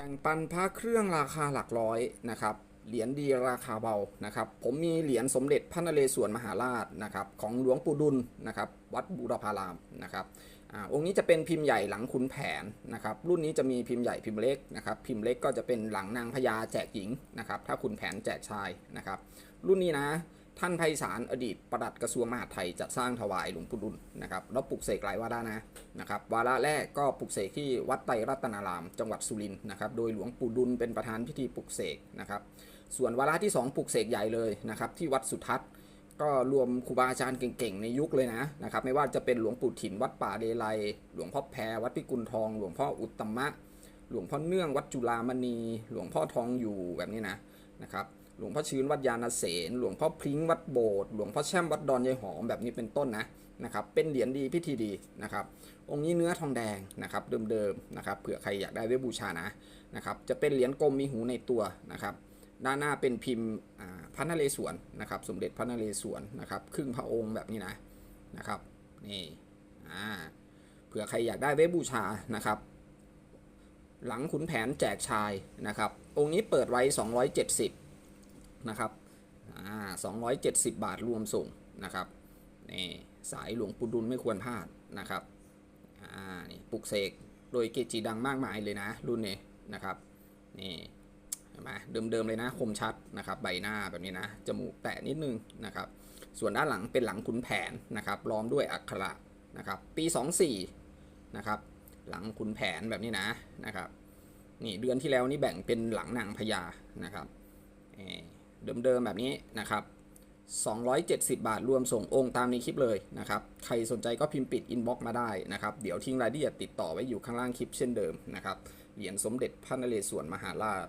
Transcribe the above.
แบ่งปันพระเครื่องราคาหลักร้อยนะครับเหรียญดีราคาเบานะครับ ผมมีเหรียญสมเด็จพระนเรศวรมหาราชนะครับของหลวงปู่ดุลนะครับวัดบูรพารามนะครับอ่าองค์นี้จะเป็นพิมพ์ใหญ่หลังขุนแผนนะครับรุ่นนี้จะมีพิมพ์ใหญ่พิมพ์เล็กนะครับพิมพ์เล็กก็จะเป็นหลังนางพญาแจกหญิงนะครับถ้าขุนแผนแจกชายนะครับรุ่นนี้นะ ท่านไพศาลอดีตปลัดกระทรวงมหาดไทยจะสร้างถวายหลวงปู่ดุลนะครับแล้วปลุกเสกหลายวาระนะนะครับวาระแรกก็ปลุกเสกที่วัดไตรรัตนาราม จังหวัดสุรินทร์นะครับโดยหลวงปู่ดุลเป็นประธานพิธีปลุกเสกนะครับส่วนวาระที่ 2 ปลุกเสกใหญ่เลยนะครับที่วัดสุทัศน์ก็รวมครูบาอาจารย์เก่งๆ ในยุคเลยนะนะครับไม่ว่าจะเป็นหลวงปู่ถิ่นวัดป่าเดลัย หลวงพ่อแพรวัดพิกุลทอง หลวงพ่ออุตตมะ หลวงพ่อเนื่องวัดจุฬามณี หลวงพ่อทองอยู่แบบนี้นะนะครับ หลวงพ่อชื้นวัดยาณเสนหลวงพ่อพริ้งวัดโบสถ์หลวงพ่อแช่มวัดดอนยายหอมแบบนี้เป็นต้นนะนะครับเป็นเหรียญดีพิธีดีนะครับองค์นี้เนื้อทองแดงนะครับเดิมๆนะครับเผื่อใครอยากได้ไว้บูชานะนะครับจะเป็นเหรียญกลมมีหูในตัวนะครับด้านหน้าเป็นพิมพ์พระนเรศวรนะครับสมเด็จพระนเรศวรนะครับครึ่งพระองค์แบบนี้นะนะครับนี่อ่าเผื่อใครอยากได้ไว้บูชานะครับหลังขุนแผนแจกชายนะครับองค์นี้เปิดไว้ 270 นะครับสอ่า270บาทรวมส่งนะครับนี่สายหลวงปู่ดุลไม่ควรพลาดนะครับอ่านี่ปลุกเสกโดยเกจิดังมากมายเลยนะ รุ่นนี้นะครับนี่เห็นไหมเดิมๆเลยนะคมชัดนะครับ ใบหน้าแบบนี้นะจมูกแตะนิดนึงนะครับ ส่วนด้านหลังเป็นหลังขุนแผนนะครับล้อมด้วยอักขระนะครับ ปี 24นะครับ หลังขุนแผนแบบนี้นะนะครับนี่เดือนที่แล้วนี่แบ่งเป็นหลังนางพญานะครับ เดิมๆแบบนี้นะครับ270 บาทรวมส่งองค์ตามในคลิปเลยนะครับ ใครสนใจก็พิมพ์ปิดอินบ็อกซ์มาได้นะครับ เดี๋ยวทิ้งรายละเอียดติดต่อไว้อยู่ข้างล่างคลิปเช่นเดิมนะครับ เหรียญสมเด็จพระนเรศวรมหาราช